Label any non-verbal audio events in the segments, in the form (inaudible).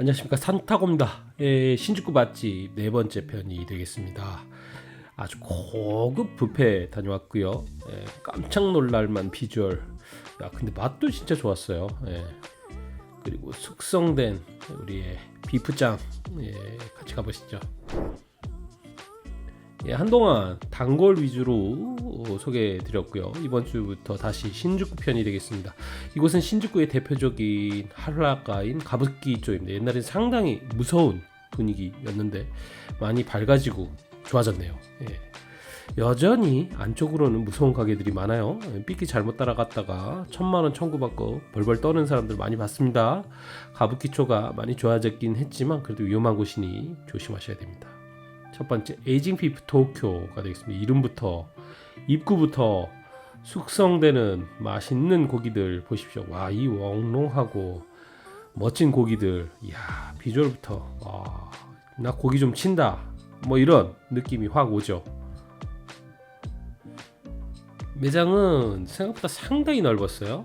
안녕하십니까 산타고입니다. 예, 신주쿠 맛집 네 번째 편이 되겠습니다. 아주 고급 뷔페 다녀왔고요. 예, 깜짝 놀랄만 비주얼. 야 근데 맛도 진짜 좋았어요. 예. 그리고 숙성된 우리의 비프짱 예, 같이 가보시죠. 예, 한동안 단골 위주로 어, 소개해드렸고요. 이번 주부터 다시 신주쿠 편이 되겠습니다. 이곳은 신주쿠의 대표적인 한라가인 가부키 쪽입니다. 옛날엔 상당히 무서운 분위기였는데 많이 밝아지고 좋아졌네요. 예. 여전히 안쪽으로는 무서운 가게들이 많아요. 예, 삐끼 잘못 따라갔다가 천만 원 청구받고 벌벌 떠는 사람들 많이 봤습니다. 가부키초가 많이 좋아졌긴 했지만 그래도 위험한 곳이니 조심하셔야 됩니다. 첫 번째 에이징 피프 도쿄가 되겠습니다. 이름부터 입구부터 숙성되는 맛있는 고기들 보십시오. 와이 웡롱하고 멋진 고기들, 이야 비주얼부터 와, 나 고기 좀 친다. 뭐 이런 느낌이 확 오죠. 매장은 생각보다 상당히 넓었어요.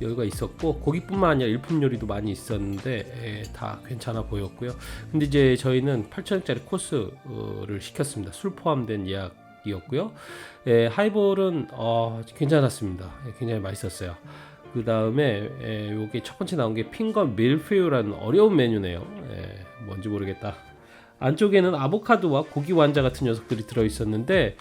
여유가 있었고 고기뿐만 아니라 일품 요리도 많이 있었는데 예, 다 괜찮아 보였고요. 근데 이제 저희는 8,000원짜리 코스를 시켰습니다. 술 포함된 예약이었고요. 예, 하이볼은 어, 괜찮았습니다. 예, 굉장히 맛있었어요. 그 다음에 예, 요게 첫 번째 나온 게 핑거 밀푀유라는 어려운 메뉴네요. 예, 뭔지 모르겠다. 안쪽에는 아보카도와 고기 완자 같은 녀석들이 들어 있었는데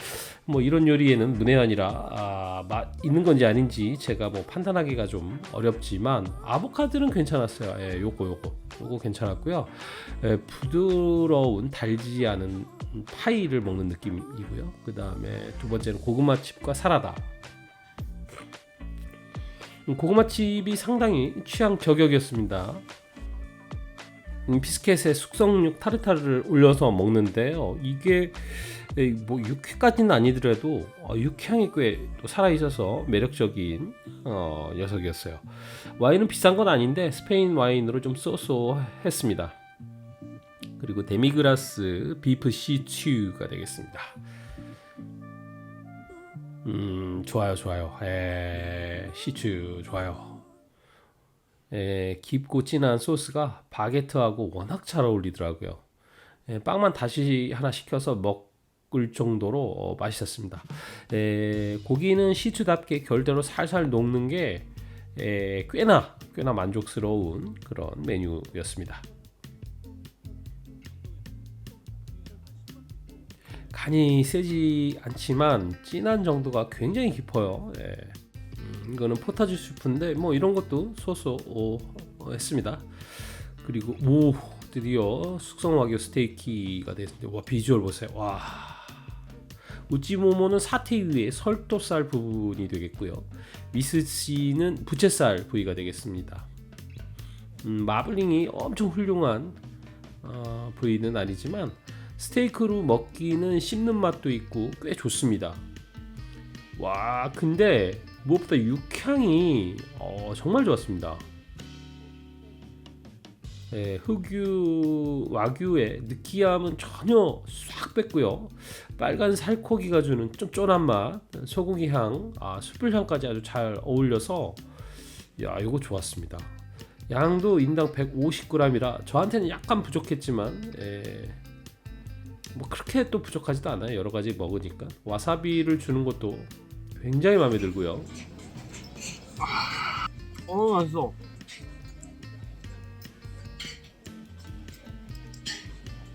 뭐 이런 요리에는 문외한이라 아, 맛 있는 건지 아닌지 제가 뭐 판단하기가 좀 어렵지만 아보카도는 괜찮았어요. 예, 요거 요거 요거 괜찮았고요. 예, 부드러운 달지 않은 파이를 먹는 느낌이고요. 그 다음에 두 번째는 고구마 칩과 사라다. 음, 고구마 칩이 상당히 취향 저격이었습니다. 음, 비스켓에 숙성육 타르타르를 올려서 먹는데요. 이게 뭐 육회까지는 아니더라도 어, 육향이 꽤또 살아 있어서 매력적인 어, 녀석이었어요. 와인은 비싼 건 아닌데 스페인 와인으로 좀 쏘쏘했습니다. 그리고 데미그라스 비프 시츄가 되겠습니다. 음 좋아요 좋아요. 에, 시츄 좋아요. 에, 깊고 진한 소스가 바게트하고 워낙 잘 어울리더라고요. 에, 빵만 다시 하나 시켜서 먹을 정도로 어, 맛있었습니다. 에, 고기는 시추답게 결대로 살살 녹는 게 에, 꽤나 꽤나 만족스러운 그런 메뉴였습니다. 간이 세지 않지만 진한 정도가 굉장히 깊어요. 예. 음, 이거는 포타지 수프인데 뭐 이런 것도 소소 어, 어, 했습니다. 그리고 오 드디어 숙성 와규 스테이키가 됐는데 와 비주얼 보세요. 와 우찌모모는 사태 위에 설도살 부분이 되겠고요. 미스시는 부채살 부위가 되겠습니다. 음, 마블링이 엄청 훌륭한 어, 부위는 아니지만 스테이크로 먹기는 씹는 맛도 있고 꽤 좋습니다. 와 근데 무엇보다 육향이 어, 정말 좋았습니다. 예, 흑유 와규의 느끼함은 전혀 싹 뺐고요. 빨간 살코기가 주는 쫀쫀한 맛, 소고기 향, 아, 숯불 향까지 아주 잘 어울려서 야 이거 좋았습니다. 양도 인당 150g이라 저한테는 약간 부족했지만 예, 뭐 그렇게 또 부족하지도 않아요. 여러 가지 먹으니까 와사비를 주는 것도 굉장히 마음에 들고요. 어 맛있어.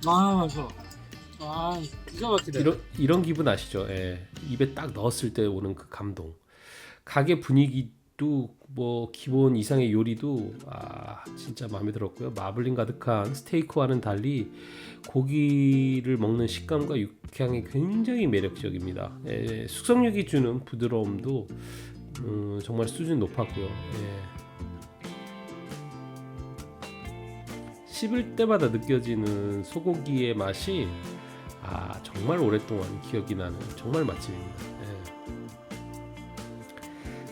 아 맛있어. 아 기가 막히네. 이런 이런 기분 아시죠? 예. 입에 딱 넣었을 때 오는 그 감동. 가게 분위기 도뭐 기본 이상의 요리도 아 진짜 마음에 들었고요. 마블링 가득한 스테이크와는 달리 고기를 먹는 식감과 육향이 굉장히 매력적입니다. 예, 숙성육이 주는 부드러움도 음, 정말 수준 높았고요. 예. 씹을 때마다 느껴지는 소고기의 맛이 아 정말 오랫동안 기억이 나는 정말 맛집입니다.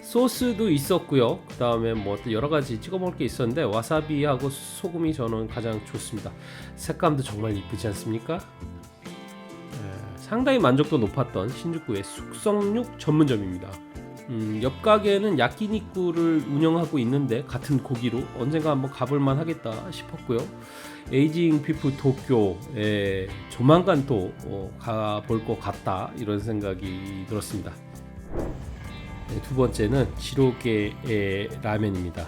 예. 소스도 있었고요. 그 다음에 뭐또 여러 가지 찍어 먹을 게 있었는데 와사비하고 소금이 저는 가장 좋습니다. 색감도 정말 이쁘지 않습니까? 예, 상당히 만족도 높았던 신주쿠의 숙성육 전문점입니다. 음, 옆 가게는 야끼니쿠를 운영하고 있는데 같은 고기로 언젠가 한번 가볼만 하겠다 싶었고요. 에이징 피프 도쿄에 조만간 또 어, 가볼 것 같다 이런 생각이 들었습니다. 네, 두 번째는 지로게의 라멘입니다.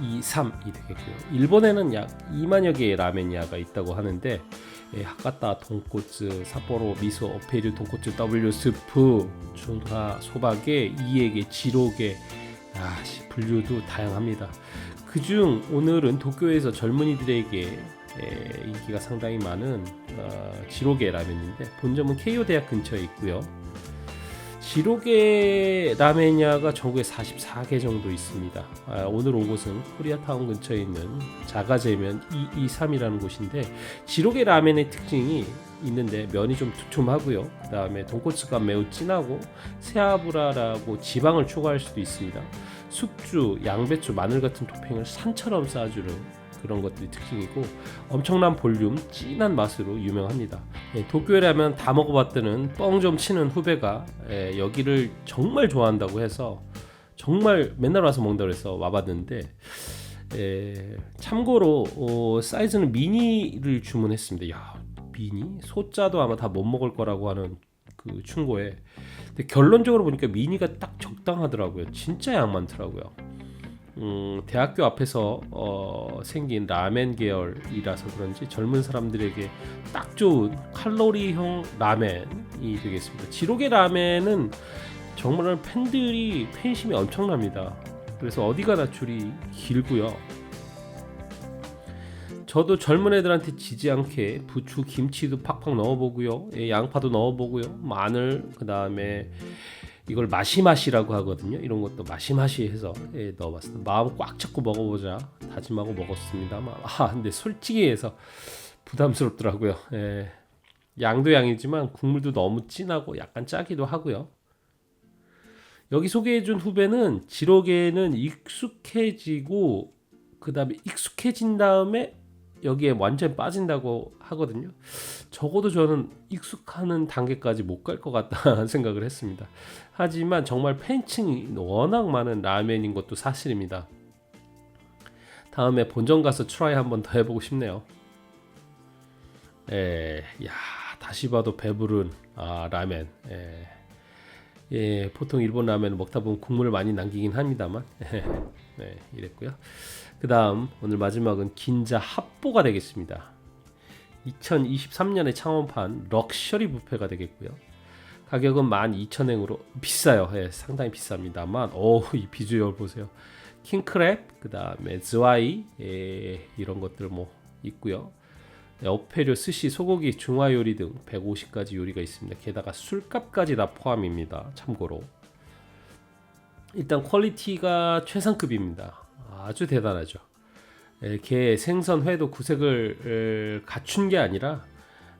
223이 되겠고요. 일본에는 약 2만여 개의 라멘야가 있다고 하는데 예, 하카타 돈코츠, 삿포로 미소, 어페류 돈코츠, W 스프, 준하 소박에 이에게 지로게 아, 씨, 분류도 다양합니다. 그중 오늘은 도쿄에서 젊은이들에게 에, 인기가 상당히 많은 어, 지로게 라면인데 본점은 케이오 대학 근처에 있고요. 지로게 라멘야가 전국에 44개 정도 있습니다. 아, 오늘 온 곳은 코리아타운 근처에 있는 자가제면 223이라는 곳인데 지로게 라멘의 특징이 있는데 면이 좀 두툼하고요. 그 다음에 돈코츠가 매우 진하고 세아브라라고 지방을 추가할 수도 있습니다. 숙주, 양배추, 마늘 같은 토핑을 산처럼 쌓아주는 그런 것들이 특징이고 엄청난 볼륨, 진한 맛으로 유명합니다. 예, 도쿄에 라면 다 먹어봤다는 뻥 좀 치는 후배가 예, 여기를 정말 좋아한다고 해서 정말 맨날 와서 먹는다고 해서 와봤는데 예, 참고로 어, 사이즈는 미니를 주문했습니다. 야 미니 소자도 아마 다 못 먹을 거라고 하는 그 충고에 근데 결론적으로 보니까 미니가 딱 적당하더라고요. 진짜 양 많더라고요. 음, 대학교 앞에서 어, 생긴 라멘 계열이라서 그런지 젊은 사람들에게 딱 좋은 칼로리형 라멘이 되겠습니다. 지로게 라멘은 정말 팬들이 팬심이 엄청납니다. 그래서 어디 가 나 줄이 길고요. 저도 젊은 애들한테 지지 않게 부추, 김치도 팍팍 넣어보고요, 예, 양파도 넣어보고요, 마늘 그 다음에 이걸 마시마시라고 하거든요. 이런 것도 마시마시 해서 예, 넣어봤습니다. 마음 꽉 잡고 먹어보자 다짐하고 먹었습니다만 아 근데 솔직히 해서 부담스럽더라고요. 예, 양도 양이지만 국물도 너무 진하고 약간 짜기도 하고요. 여기 소개해준 후배는 지로게는 익숙해지고 그 다음에 익숙해진 다음에 여기에 완전 빠진다고 하거든요. 적어도 저는 익숙하는 단계까지 못 갈 것 같다는 (laughs) 생각을 했습니다. 하지만 정말 팬층이 워낙 많은 라면인 것도 사실입니다. 다음에 본점 가서 트라이 한번 더 해보고 싶네요. 에, 야 다시 봐도 배부른 아, 라면. 에, 예, 보통 일본 라면 먹다 보면 국물을 많이 남기긴 합니다만, (laughs) 네, 이랬고요. 그 다음 오늘 마지막은 긴자 합보가 되겠습니다. 2023년에 창원판 럭셔리 뷔페가 되겠고요. 가격은 12,000엔으로 비싸요. 예, 상당히 비쌉니다만 오이 비주얼 보세요. 킹크랩 그 다음에ズ와이 예, 이런 것들 뭐 있고요. 네, 어페류, 스시, 소고기, 중화 요리 등 150가지 요리가 있습니다. 게다가 술값까지 다 포함입니다. 참고로 일단 퀄리티가 최상급입니다. 아주 대단하죠. 게 생선 회도 구색을 갖춘 게 아니라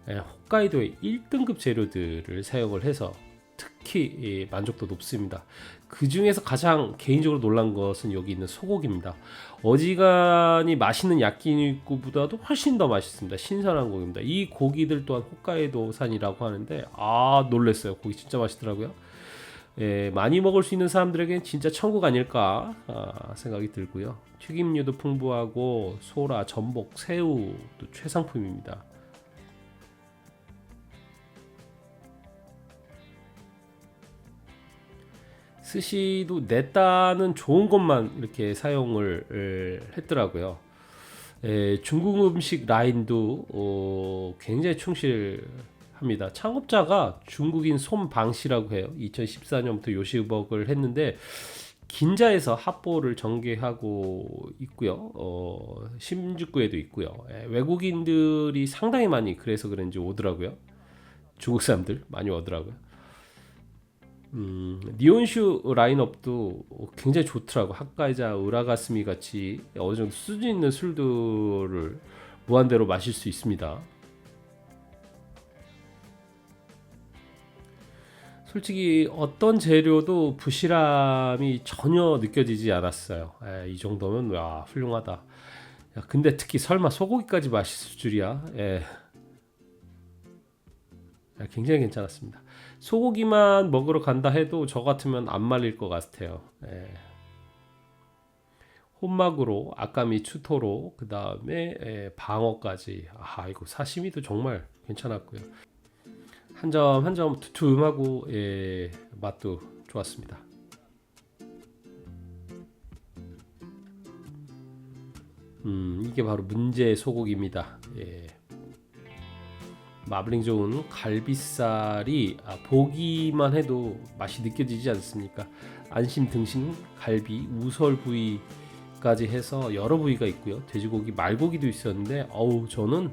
홋카이도의 1등급 재료들을 사용을 해서 특히 만족도 높습니다. 그 중에서 가장 개인적으로 놀란 것은 여기 있는 소고기입니다. 어지간히 맛있는 야끼니쿠보다도 훨씬 더 맛있습니다. 신선한 고기입니다. 이 고기들 또한 홋카이도산이라고 하는데 아 놀랬어요. 고기 진짜 맛있더라고요. 예, 많이 먹을 수 있는 사람들에겐 진짜 천국 아닐까 아, 생각이 들고요. 튀김류도 풍부하고 소라, 전복, 새우도 최상품입니다. 스시도 냈다는 좋은 것만 이렇게 사용을 했더라고요. 에, 중국 음식 라인도 어, 굉장히 충실 합니다. 창업자가 중국인 손방 씨라고 해요. 2014년부터 요식업을 했는데 긴자에서 합보를 전개하고 있고요. 어, 신주쿠에도 있고요. 에, 외국인들이 상당히 많이 그래서 그런지 오더라고요. 중국 사람들 많이 오더라고요. 음, 니온슈 라인업도 굉장히 좋더라고. 학가이자 우라가스미 같이 어느 정도 수준 있는 술들을 무한대로 마실 수 있습니다. 솔직히 어떤 재료도 부실함이 전혀 느껴지지 않았어요. 에, 이 정도면 와 훌륭하다. 야, 근데 특히 설마 소고기까지 맛있을 줄이야. 에. 야, 굉장히 괜찮았습니다. 소고기만 먹으러 간다 해도 저 같으면 안 말릴 것 같아요. 예. 혼막으로 아까미 추토로 그 다음에 방어까지 아 이거 사시미도 정말 괜찮았고요. 한 점 한 점 두툼하고 예, 맛도 좋았습니다. 음 이게 바로 문제 소고기입니다. 예. 마블링 좋은 갈비살이 아, 보기만 해도 맛이 느껴지지 않습니까? 안심 등심 갈비 우설 부위까지 해서 여러 부위가 있고요. 돼지고기 말고기도 있었는데 어우 저는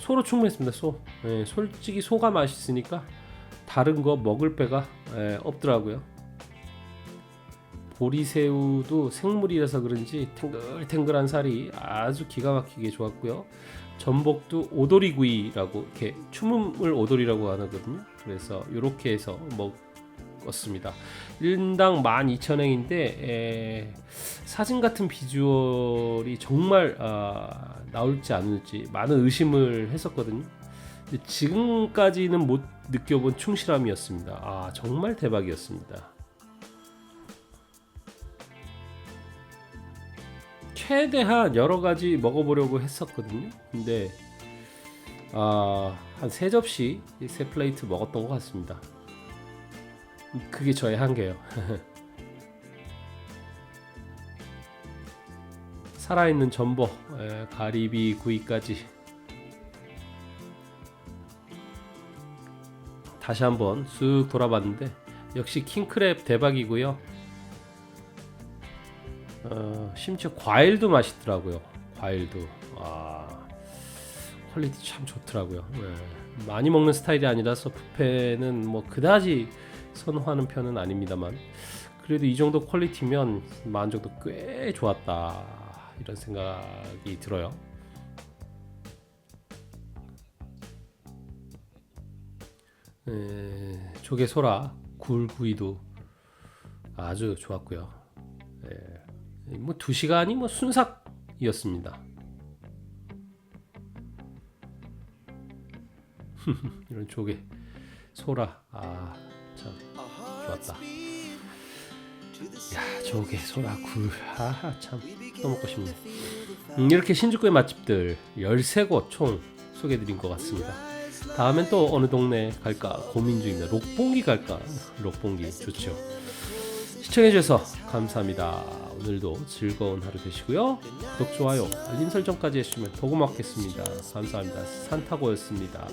소로 충분했습니다. 소. 예, 솔직히 소가 맛있으니까 다른 거 먹을 배가 예, 없더라고요. 보리새우도 생물이라서 그런지 탱글탱글한 살이 아주 기가 막히게 좋았고요. 전복도 오돌이구이라고 이렇게 추문을 오돌이라고 하거든요. 그래서 이렇게 해서 먹 었습니다. 1인당 12,000원인데 사진 같은 비주얼이 정말 아, 나올지 않을지 많은 의심을 했었거든요. 지금까지는 못 느껴본 충실함이었습니다. 아 정말 대박이었습니다. 최대한 여러 가지 먹어보려고 했었거든요. 근데 아, 한 세 접시, 세 플레이트 먹었던 것 같습니다. 그게 저의 한계예요. (laughs) 살아있는 전복, 에, 가리비 구이까지 다시 한번 쑥 돌아봤는데 역시 킹크랩 대박이고요. 어, 심지어 과일도 맛있더라고요. 과일도 아 퀄리티 참 좋더라고요. 네. 많이 먹는 스타일이 아니라서 뷔페는 뭐 그다지 선호하는 편은 아닙니다만 그래도 이 정도 퀄리티면 만족도 꽤 좋았다 이런 생각이 들어요. 에, 조개 소라 굴구이도 아주 좋았고요. 예. 뭐두 시간이 뭐 순삭이었습니다. (laughs) 이런 조개 소라 아 참 좋았다. 야 조개 소라 굴아참 또 먹고 싶네. 음, 이렇게 신주쿠의 맛집들 13곳 총 소개드린 것 같습니다. 다음엔 또 어느 동네 갈까 고민 중입니다. 록봉기 갈까? 록봉기 좋죠. 시청해주셔서 감사합니다. 오늘도 즐거운 하루 되시고요. 구독, 좋아요, 알림 설정까지 해주시면 더 고맙겠습니다. 감사합니다. 산타고였습니다.